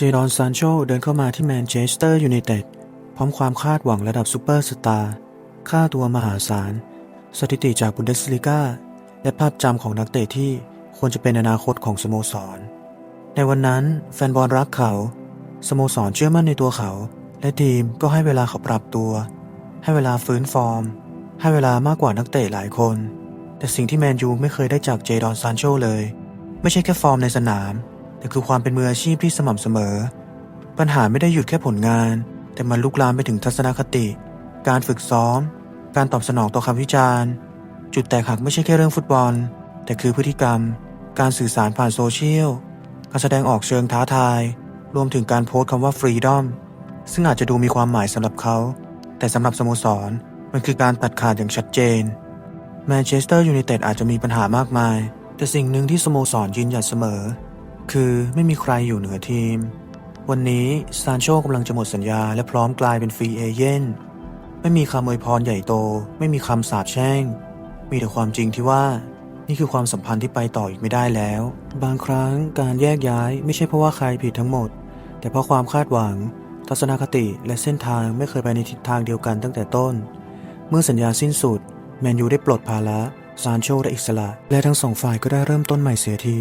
เจดอนซานโชเดินเข้ามาที่แมนเชสเตอร์ยูไนเต็ดพร้อมความคาดหวังระดับซูเปอร์สตาร์ค่าตัวมหาศาล สถิติจากบุนเดสลิก้าและภาพจำของนักเตะที่ควรจะเป็นอนาคตของสโมสร ในวันนั้นแฟนบอลรักเขา สโมสรเชื่อมั่นในตัวเขา และทีมก็ให้เวลาเขาปรับตัว ให้เวลาฟื้นฟอร์ม ให้เวลามากกว่านักเตะหลายคน แต่สิ่งที่แมนยูไม่เคยได้จากเจดอนซานโชเลย ไม่ใช่แค่ฟอร์มในสนาม แต่คือความเป็นมืออาชีพที่สม่ำเสมอ ปัญหาไม่ได้หยุดแค่ผลงาน แต่มันลุกลามไปถึงทัศนคติ การฝึกซ้อม การตอบสนองต่อคำวิจารณ์ จุดแตกหักไม่ใช่แค่เรื่องฟุตบอล แต่คือพฤติกรรม การสื่อสารผ่านโซเชียลการแสดงออกเชิงท้าทาย รวมถึงการโพสต์คำว่าฟรีดอมซึ่งอาจจะดูมีความหมายสำหรับเขา แต่สำหรับสโมสรมันคือการตัดขาดอย่างชัดเจนแมนเชสเตอร์ยูไนเต็ดอาจจะมีปัญหามากมาย แต่สิ่งหนึ่งที่สโมสรยืนหยัดเสมอ คือไม่มีใครอยู่เหนือทีม วันนี้ซานโชกำลังจะหมดสัญญาและพร้อมกลายเป็นฟรีเอเย่นไม่มีคำอวยพรใหญ่โต ไม่มีคำสาปแช่ง มีแต่ความจริงที่ว่า นี่คือความสัมพันธ์ที่ไปต่ออีกไม่ได้แล้ว บางครั้งการแยกย้ายไม่ใช่เพราะว่าใครผิดทั้งหมด แต่เพราะความคาดหวัง ทัศนคติและเส้นทางไม่เคยไปในทิศทางเดียวกันตั้งแต่ต้น เมื่อสัญญาสิ้นสุดแมนยูได้ปลดภาระซานโชได้อิสระ และทั้งสองฝ่ายก็ได้เริ่มต้นใหม่เสียที